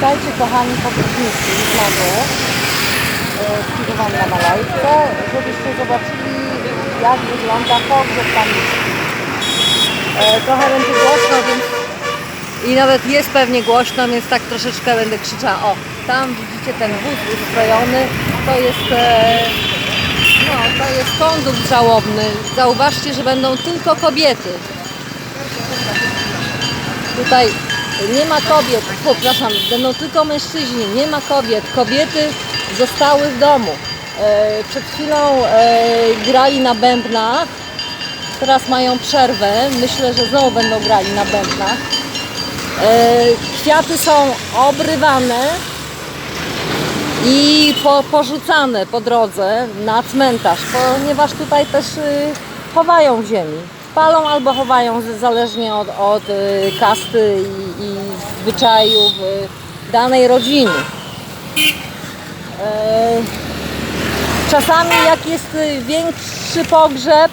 Witajcie kochani podróżnicy znowu e, skierowani na Malajce, żebyście zobaczyli jak wygląda pogrzeb pamięci. E, trochę będzie głośno, więc i nawet jest pewnie głośno, więc tak troszeczkę będę krzyczała. O, tam widzicie ten wóz ustrojony, to jest e, no, to jest kondukt żałobny. Zauważcie, że będą tylko kobiety. Tutaj nie ma kobiet, przepraszam, będą tylko mężczyźni, nie ma kobiet. Kobiety zostały w domu. E, przed chwilą e, grali na bębnach, teraz mają przerwę. Myślę, że znowu będą grali na bębnach. E, kwiaty są obrywane i po, porzucane po drodze na cmentarz, ponieważ tutaj też y, chowają w ziemi. Palą albo chowają, zależnie od, od y, kasty i, i zwyczajów y, danej rodziny. E, Czasami jak jest y, większy pogrzeb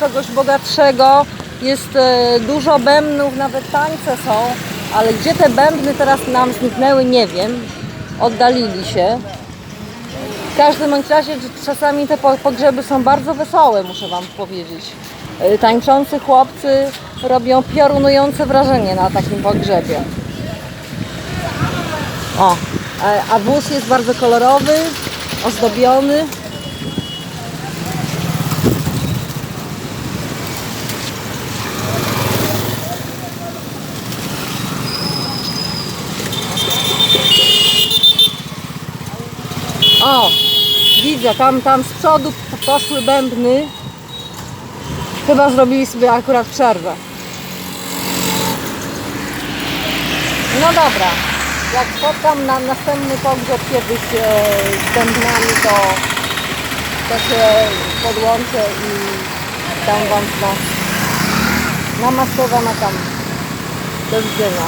kogoś bogatszego, jest dużo bębnów, nawet tańce są, ale gdzie te bębny teraz nam zniknęły, nie wiem. Oddalili się. W każdym bądź razie czasami te po- pogrzeby są bardzo wesołe, muszę Wam powiedzieć. Y, Tańczący chłopcy robią piorunujące wrażenie na takim pogrzebie. O, a- a wóz jest bardzo kolorowy, ozdobiony. O, widzę, tam, tam z przodu poszły bębny. Chyba zrobili sobie akurat przerwę. No dobra, jak spotkam na następny pogrzeb kiedyś e, z bębnami, to, to się podłączę i dam Wam znać. Namastowa na tam. Do widzenia.